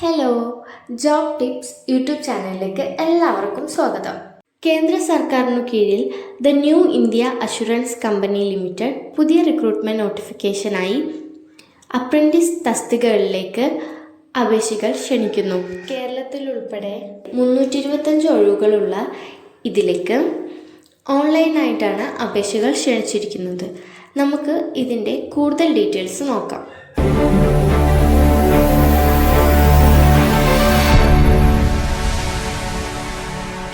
Hello job tips YouTube ചാനലിലേക്ക് എല്ലാവർക്കും സ്വാഗതം. കേന്ദ്ര സർക്കാരിനു കീഴിൽ the new India assurance company limited പുതിയ റിക്രൂട്ട്മെന്റ് നോട്ടിഫിക്കേഷനായി അപ്രന്റീസ് തസ്തികകളിലേക്ക് അപേക്ഷകൾ ക്ഷണിക്കുന്നു. കേരളത്തിൽ ഉൾപ്പെടെ മുന്നൂറ്റി ഇരുപത്തഞ്ച് ഒഴിവുകളുള്ള ഇതിലേക്ക് ഓൺലൈനായിട്ടാണ് അപേക്ഷകൾ ക്ഷണിച്ചിരിക്കുന്നത്. നമുക്ക് ഇതിന്റെ കൂടുതൽ ഡീറ്റെയിൽസ് നോക്കാം.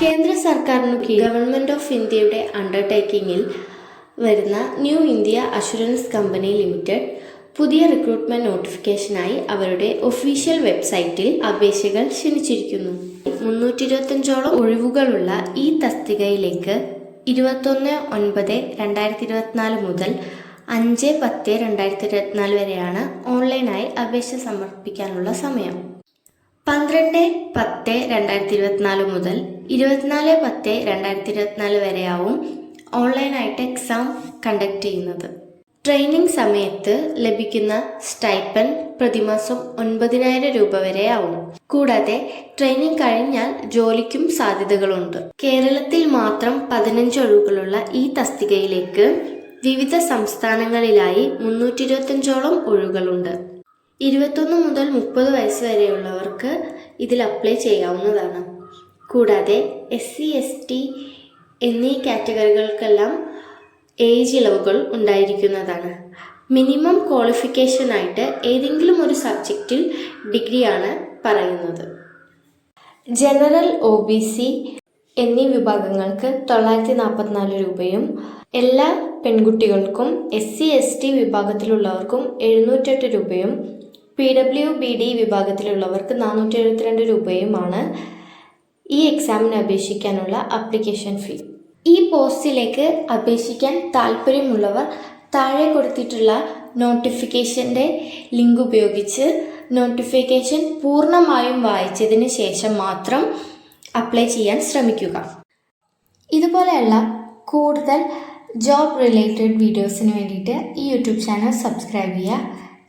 കേന്ദ്ര സർക്കാരിനു കീഴിൽ ഗവൺമെന്റ് ഓഫ് ഇന്ത്യയുടെ അണ്ടർടേക്കിങ്ങിൽ വരുന്ന new India assurance company limited പുതിയ റിക്രൂട്ട്മെന്റ് നോട്ടിഫിക്കേഷനായി അവരുടെ ഒഫീഷ്യൽ വെബ്സൈറ്റിൽ അപേക്ഷകൾ ക്ഷണിച്ചിരിക്കുന്നു. മുന്നൂറ്റി ഇരുപത്തഞ്ചോളം ഒഴിവുകളുള്ള ഈ തസ്തികയിലേക്ക് ഇരുപത്തൊന്ന് ഒൻപത് രണ്ടായിരത്തി ഇരുപത്തിനാല് മുതൽ അഞ്ച് പത്ത് രണ്ടായിരത്തി ഇരുപത്തിനാല് വരെയാണ് ഓൺലൈനായി അപേക്ഷ സമർപ്പിക്കാനുള്ള സമയം. പന്ത്രണ്ട് പത്ത് രണ്ടായിരത്തി ഇരുപത്തിനാല് മുതൽ ഇരുപത്തിനാല് പത്ത് രണ്ടായിരത്തി ഇരുപത്തിനാല് വരെയാവും ഓൺലൈനായിട്ട് എക്സാം കണ്ടക്ട് ചെയ്യുന്നത്. ട്രെയിനിങ് സമയത്ത് ലഭിക്കുന്ന സ്റ്റൈപ്പൻ പ്രതിമാസം ഒൻപതിനായിരം രൂപ വരെ ആവും കൂടാതെ ട്രെയിനിങ് കഴിഞ്ഞാൽ ജോലിക്കും സാധ്യതകളുണ്ട്. കേരളത്തിൽ മാത്രം പതിനഞ്ച് ഒഴിവുകളുള്ള ഈ തസ്തികയിലേക്ക് വിവിധ സംസ്ഥാനങ്ങളിലായി മുന്നൂറ്റി ഇരുപത്തഞ്ചോളം ഒഴിവുകളുണ്ട്. ഇരുപത്തൊന്ന് മുതൽ മുപ്പത് വയസ്സ് വരെയുള്ളവർക്ക് ഇതിൽ അപ്ലൈ ചെയ്യാവുന്നതാണ്. കൂടാതെ എസ് സി എസ് ടി എന്നീ കാറ്റഗറികൾക്കെല്ലാം ഏജ് ഇളവുകൾ ഉണ്ടായിരിക്കുന്നതാണ്. മിനിമം ക്വാളിഫിക്കേഷനായിട്ട് ഏതെങ്കിലും ഒരു സബ്ജക്റ്റിൽ ഡിഗ്രിയാണ് പറയുന്നത്. ജനറൽ ഒ ബി സി എന്നീ വിഭാഗങ്ങൾക്ക് തൊള്ളായിരത്തി നാൽപ്പത്തിനാല് രൂപയും എല്ലാ പെൺകുട്ടികൾക്കും എസ് സി എസ് ടി വിഭാഗത്തിലുള്ളവർക്കും എഴുന്നൂറ്റെട്ട് രൂപയും പി ഡബ്ല്യു ബി ഡി വിഭാഗത്തിലുള്ളവർക്ക് നാനൂറ്റി എഴുപത്തിരണ്ട് രൂപയുമാണ് ഈ എക്സാമിന് അപേക്ഷിക്കാനുള്ള അപ്ലിക്കേഷൻ ഫീ ഈ പോസ്റ്റിലേക്ക് അപേക്ഷിക്കാൻ താല്പര്യമുള്ളവർ താഴെ കൊടുത്തിട്ടുള്ള നോട്ടിഫിക്കേഷന്റെ ലിങ്ക് ഉപയോഗിച്ച് നോട്ടിഫിക്കേഷൻ പൂർണമായും വായിച്ചതിന് ശേഷം മാത്രം അപ്ലൈ ചെയ്യാൻ ശ്രമിക്കുക. ഇതുപോലെയുള്ള കൂടുതൽ ജോബ് റിലേറ്റഡ് വീഡിയോസിന് വേണ്ടിയിട്ട് ഈ യൂട്യൂബ് ചാനൽ സബ്സ്ക്രൈബ് ചെയ്യുക.